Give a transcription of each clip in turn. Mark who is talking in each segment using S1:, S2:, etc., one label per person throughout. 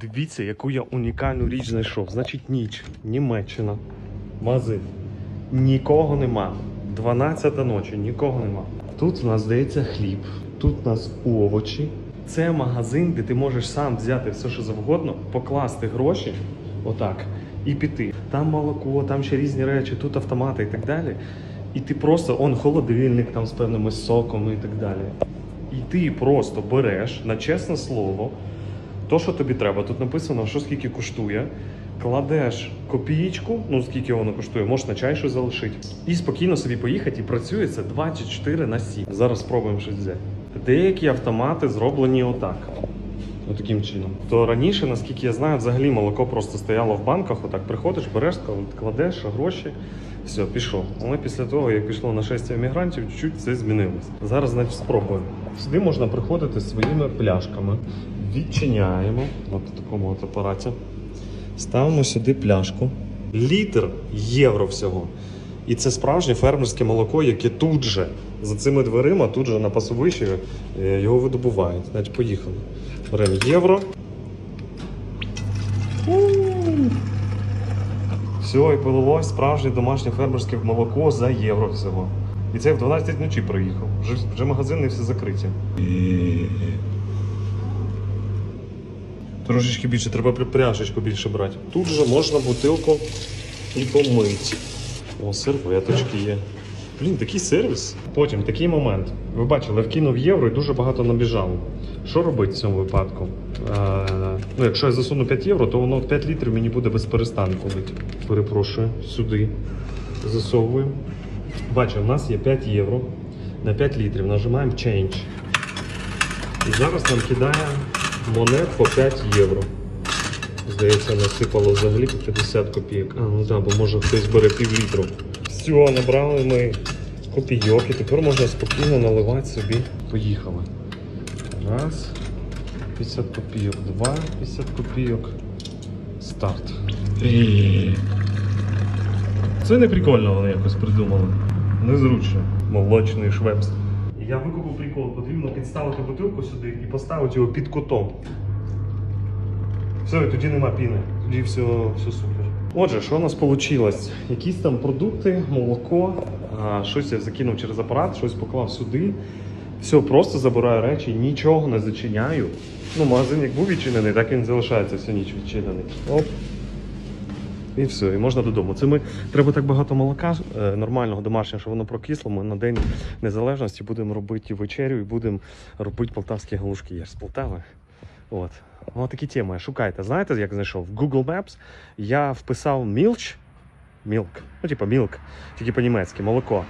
S1: Дивіться, яку я унікальну річ знайшов. Значить, ніч, Німеччина, магазин. Нікого нема. 12 ночі, нікого нема. Тут у нас здається хліб, тут у нас овочі. Це магазин, де ти можеш сам взяти все, що завгодно, покласти гроші, отак, і піти. Там молоко, там ще різні речі, тут автомати і так далі. І ти просто он холодильник там з певними соками і так далі. І ти просто береш на чесне слово, то, що тобі треба. Тут написано, що скільки коштує. Кладеш копієчку, ну скільки воно коштує, можеш на залишити. І спокійно собі поїхати, і працює це 24 на 7. Зараз спробуємо щось взяти. Деякі автомати зроблені отак. Отаким чином. То раніше, наскільки я знаю, взагалі молоко просто стояло в банках, отак приходиш, береш, кладеш гроші, все, пішов. Але після того, як пішло нашестя емігрантів, чуть-чуть це змінилось. Зараз, значить, спробуємо. Сюди можна приходити своїми пляшками. Відчиняємо от такому от апараті. Ставимо сюди пляшку. Літр євро всього. І це справжнє фермерське молоко, яке тут же, за цими дверима, тут же на пасовищі е, його видобувають. Значить, поїхали. Беремо євро. Все, і полилось справжнє домашнє фермерське молоко за євро всього. І це в 12 ночі приїхав. Вже, вже магазини всі закриті. Трошечки більше, треба пряшечку більше брати. Тут же можна бутилку і помити. О, серветочки є. Блін, такий сервіс. Потім такий момент. Ви бачили, вкинув євро і дуже багато набіжало. Що робити в цьому випадку? Е, ну, якщо я засуну 5 євро, то воно 5 літрів мені буде без перестанку бити. Перепрошую, сюди. Засовуємо. Бачите, у нас є 5 євро на 5 літрів. Нажимаємо Change. І зараз нам кидає монет по 5 євро. Здається, насипало взагалі по 50 копійок. А, ну так, бо може хтось бере пів літру. Все, набрали ми копійок і тепер можна спокійно наливати собі. Поїхали. Раз. 50 копійок, два, 50 копійок. Старт. Це не прикольно вони якось придумали. Незручно. Молочний швепс. Я викупив прикол, потрібно підставити бутилку сюди і поставити його під кутом. Все, і тоді нема піни. Тоді все, все супер. Отже, що у нас вийшло? Якісь там продукти, молоко, щось я закинув через апарат, щось поклав сюди. Все, просто забираю речі, нічого не зачиняю. Ну, магазин як був відчинений, так він залишається всю ніч відчинений. Оп. І все, і можна додому. Це ми треба так багато молока е, нормального домашнього, що воно прокисло. Ми на день незалежності будемо робити вечерю і будемо робити полтавські галушки. Я ж з Полтави. От. Ось такі теми. Шукайте. Знаєте, як знайшов? В Google Maps я вписав мілч, мілк, ну, типу мілк, тільки по-німецьки, молоко.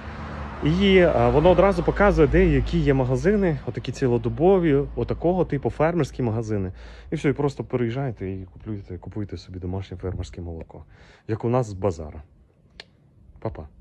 S1: І а, воно одразу показує, де які є магазини, отакі цілодобові, отакого типу фермерські магазини. І все, і просто переїжджайте і купуйте, купуйте собі домашнє фермерське молоко, як у нас з базара. Па-па.